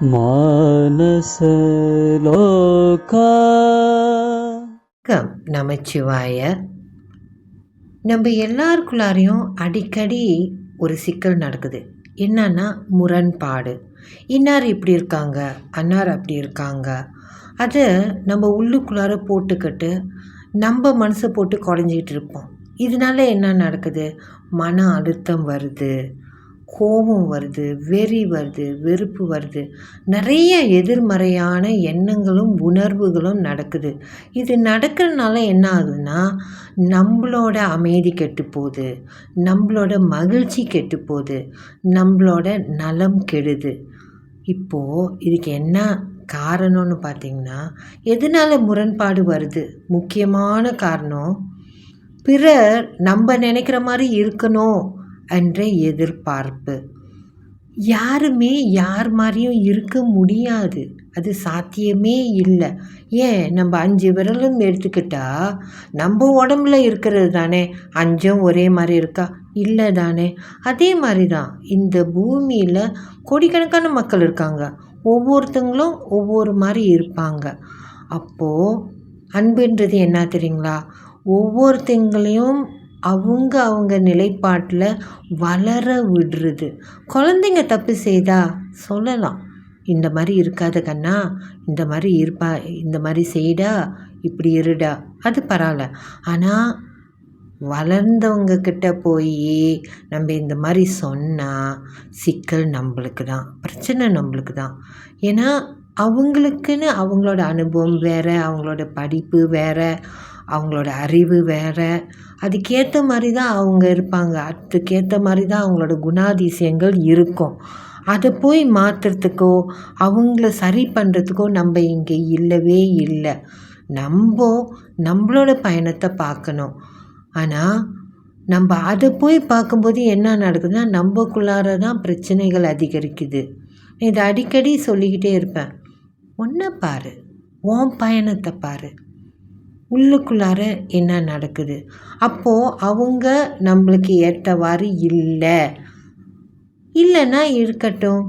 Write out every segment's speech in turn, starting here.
மானசலோகா come நமச்சிவாய. நம்ம எல்லாருக்குள்ளாரையும் அடிக்கடி ஒரு சிக்கல் நடக்குது. என்னன்னா முரண்பாடு. இன்னார் இப்படி இருக்காங்க? அன்னார் அப்படி இருக்காங்க? அதை நம்ம உள்ளுக்குள்ளார போட்டுக்கிட்டு நம்ம மனசை போட்டு குறைஞ்சிக்கிட்டு இருப்போம். இதனால என்ன நடக்குது? மன அழுத்தம் வருது. கோபம் வருது வெறி வருது வெறுப்பு வருது. நிறைய எதிர்மறையான எண்ணங்களும் உணர்வுகளும் நடக்குது. இது நடக்கிறதுனால என்ன ஆகுதுன்னா நம்மளோட அமைதி கெட்டு போகுது. நம்மளோட மகிழ்ச்சி கெட்டு போகுது. நம்மளோட நலம் கெடுது. இப்போது இதுக்கு என்ன காரணம்னு பார்த்தீங்கன்னா எதனால் முரண்பாடு வருது? முக்கியமான காரணம் பிறர் நம்ம நினைக்கிற மாதிரி இருக்கணும். என்ற எதிர்பார்ப்பு. யாருமே யார் மாதிரியும் இருக்க முடியாது. அது சாத்தியமே இல்லை. ஏன்? நம்ம அஞ்சு விரலும் எடுத்துக்கிட்டா நம்ம உடம்புல இருக்கிறது தானே? அஞ்சும் ஒரே மாதிரி இருக்கா? இல்லை தானே. அதே மாதிரி தான் இந்த பூமியில் கோடிக்கணக்கான மக்கள் இருக்காங்க. ஒவ்வொருத்தங்களும் ஒவ்வொரு மாதிரி இருப்பாங்க. அப்போது அன்புன்றது என்ன தெரியுங்களா? ஒவ்வொருத்தங்களையும் அவங்க அவங்க நிலைப்பாட்டில் வளர விடுறது. குழந்தைங்க தப்பு செய்தா சொல்லலாம். இந்த மாதிரி இருக்காத கண்ணா இந்த மாதிரி இருப்பா இந்த மாதிரி செய்டா இப்படி இருடா. அது பரவாயில்ல. ஆனால் வளர்ந்தவங்க கிட்ட போய் நம்ம இந்த மாதிரி சொன்னால் சிக்கல் நம்மளுக்கு தான் பிரச்சனை நம்மளுக்கு தான். ஏன்னா அவங்களுக்குன்னு அவங்களோட அனுபவம் வேறு அவங்களோட படிப்பு வேறு அவங்களோட அறிவு வேறு. அதுக்கேற்ற மாதிரி தான் அவங்க இருப்பாங்க. அதுக்கேற்ற மாதிரி தான் அவங்களோட குணாதிசயங்கள் இருக்கும். அதை போய் மாற்றுறதுக்கோ அவங்கள சரி பண்ணுறதுக்கோ நம்ம இங்கே இல்லவே இல்லை. நம்ம நம்மளோட பயணத்தை பார்க்கணும் ஆனால் நம்ம அதை போய் பார்க்கும்போது என்ன நடக்குதுன்னா நம்மக்குள்ளார தான் பிரச்சனைகள் அதிகரிக்குது. இதை அடிக்கடி சொல்லிக்கிட்டே இருப்பேன். ஒன்றை பாரு. உன் பயணத்தை பாரு. உள்ளுக்குள்ளார என்ன நடக்குது? அப்போது அவங்க நம்மளுக்கு ஏற்றவாறு இல்லை. இல்லைன்னா இருக்கட்டும்.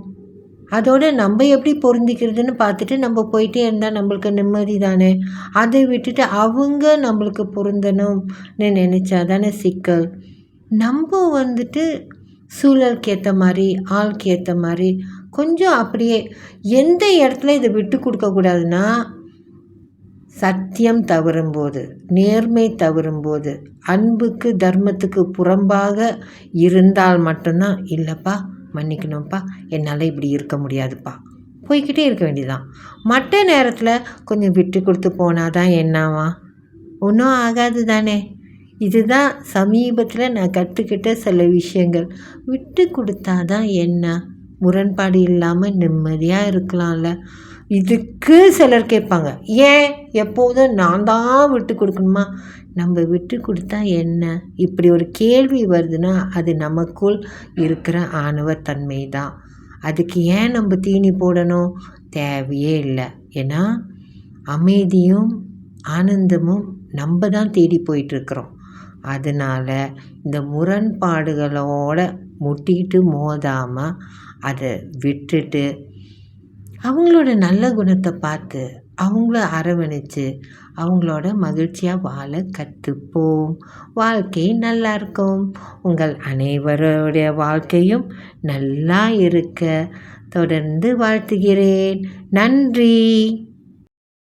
அதோட நம்ம எப்படி பொருந்திக்கிறதுன்னு பார்த்துட்டு நம்ம போயிட்டே இருந்தால் நம்மளுக்கு நிம்மதி தானே? அதை விட்டுட்டு அவங்க நம்மளுக்கு பொருந்தணும்னு நினச்சா தானே சிக்கல். நம்ம வந்துட்டு சூழலுக்கு ஏற்ற மாதிரி ஆளுக்கு ஏற்ற மாதிரி கொஞ்சம் அப்படியே எந்த இடத்துல இதை விட்டு கொடுக்கக்கூடாதுன்னா சத்தியம் தவறும்போது நேர்மை தவறும்போது அன்புக்கு தர்மத்துக்கு புறம்பாக இருந்தால் மட்டும்தான் இல்லைப்பா மன்னிக்கணும்ப்பா என்னால் இப்படி இருக்க முடியாதுப்பா. போய்கிட்டே இருக்க வேண்டியதான் மற்ற நேரத்தில் கொஞ்சம் விட்டு கொடுத்து போனால் தான் என்னவா? ஒன்றும் ஆகாது தானே. இதுதான் சமீபத்தில் நான் கற்றுக்கிட்ட சில விஷயங்கள். விட்டு கொடுத்தா தான் என்ன? முரண்பாடு இல்லாமல் நிம்மதியாக இருக்கலாம்ல. இதுக்கு சிலர் கேட்பாங்க ஏன் எப்போதும் நான் தான் விட்டு கொடுக்கணுமா? நம்ம விட்டு கொடுத்தா என்ன? இப்படி ஒரு கேள்வி வருதுன்னா அது நமக்குள் இருக்கிற ஆணவத்தன்மை தான் அதுக்கு ஏன் நம்ம தீனி போடணும்? தேவையே இல்லை. ஏன்னா அமைதியும் ஆனந்தமும் நம்ம தான் தேடி போயிட்டுருக்குறோம் அதனால் இந்த முரண்பாடுகளோட முட்டிக்கிட்டு மோதாமல் அதை விட்டுட்டு அவங்களோட நல்ல குணத்தை பார்த்து அவங்கள அரவணைச்சு அவங்களோட மகிழ்ச்சியாக வாழ கற்றுப்போம் வாழ்க்கை நல்லா இருக்கும். உங்கள் அனைவருடைய வாழ்க்கையும் நல்லா இருக்க. தொடர்ந்து வாழ்த்துகிறேன். நன்றி.